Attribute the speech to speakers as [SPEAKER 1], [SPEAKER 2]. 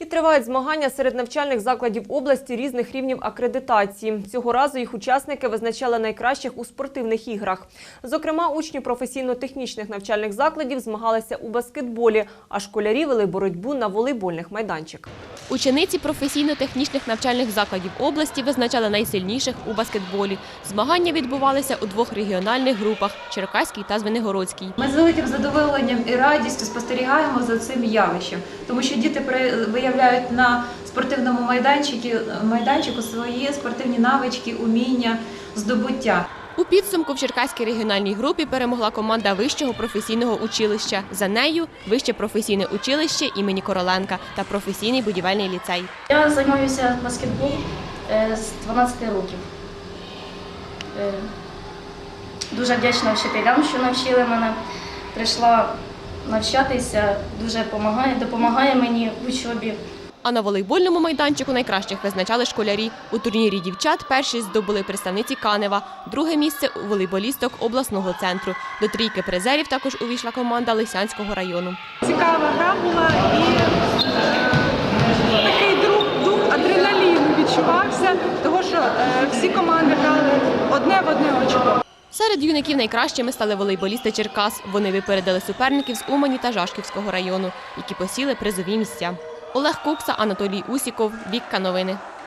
[SPEAKER 1] І тривають змагання серед навчальних закладів області різних рівнів акредитації. Цього разу їх учасники визначали найкращих у спортивних іграх. Зокрема, учні професійно-технічних навчальних закладів змагалися у баскетболі, а школярі вели боротьбу на волейбольних майданчиках.
[SPEAKER 2] Учениці професійно-технічних навчальних закладів області визначали найсильніших у баскетболі. Змагання відбувалися у двох регіональних групах – Черкаській та Звенигородській.
[SPEAKER 3] Ми з великим задоволенням і радістю спостерігаємо за цим явищем, тому що діти виявляють на спортивному майданчику, майданчику свої спортивні навички, уміння, здобуття.
[SPEAKER 2] У підсумку в Черкаській регіональній групі перемогла команда Вищого професійного училища. За нею – Вище професійне училище імені Короленка та професійний будівельний ліцей.
[SPEAKER 4] Я займаюся баскетболом е, з 12 років. Е, Дуже вдячна вчителям, що навчили мене. Прийшла навчатися, дуже допомагає, мені в учобі.
[SPEAKER 2] А на волейбольному майданчику найкращих визначали школярі. У турнірі дівчат перші здобули представниці Канева, друге місце у волейболісток обласного центру. До трійки призерів також увійшла команда Лисянського району.
[SPEAKER 5] цікава гра була і е, такий дух, дух адреналіну відчувався, тому що е, всі команди грали одне в одне очко.
[SPEAKER 2] Серед юнаків найкращими стали волейболісти Черкас. Вони випередили суперників з Умані та Жашківського району, які посіли призові місця. Олег Кукса, Анатолій Усіков, Вікка Новини.